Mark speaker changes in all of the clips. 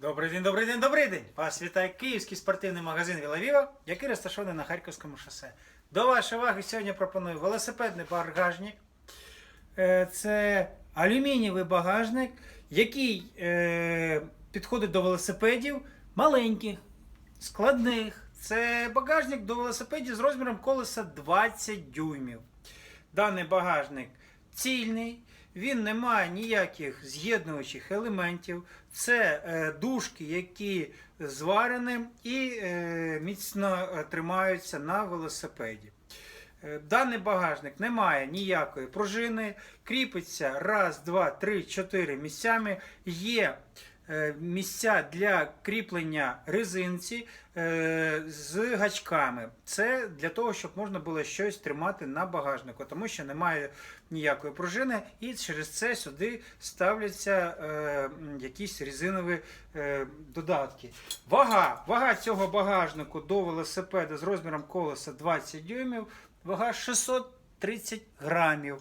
Speaker 1: Добрий день, добрий день, добрий день! Вас вітає київський спортивний магазин Вілавіва, який розташований на Харківському шосе. До вашої уваги сьогодні пропоную велосипедний багажник. Е, Це алюмінієвий багажник, який е, підходить до велосипедів маленьких, складних. Це багажник до велосипедів з розміром колеса 20 дюймів. Даний багажник цільний, він не має ніяких з'єднуючих елементів. Це е, дужки, які зварені і е, міцно е, тримаються на велосипеді. Е, Даний багажник не має ніякої пружини, кріпиться раз, два, три, чотири місцями. Є місця для кріплення резинці е, з гачками. Це для того, щоб можна було щось тримати на багажнику, тому що немає ніякої пружини, і через це сюди ставляться е, якісь резинові е, додатки. Вага, вага цього багажнику до велосипеда з розміром колеса 20 дюймів, вага 630 грамів.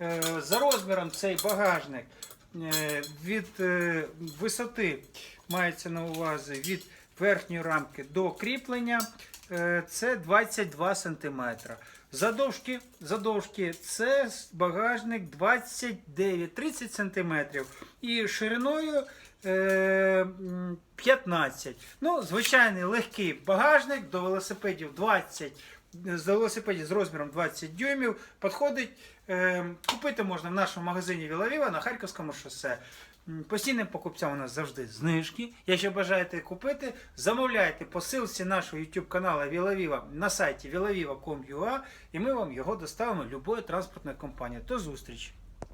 Speaker 1: Е, За розміром цей багажник е, від е, висоти мається на увазі від верхньої рамки до кріплення е, це 22 см. Задовжки, задовжки це багажник 29-30 см і шириною е, 15 Ну, звичайний легкий багажник до велосипедів 20 з велосипедів з розміром 20 дюймів підходить. Е, купити можна в нашому магазині Вілавіва на Харківському шосе. Постійним покупцям у нас завжди знижки. Якщо бажаєте купити, замовляйте по ссылці нашого YouTube каналу Вілавіва на сайті vilaviva.com.ua і ми вам його доставимо любої транспортної компанії. До зустрічі!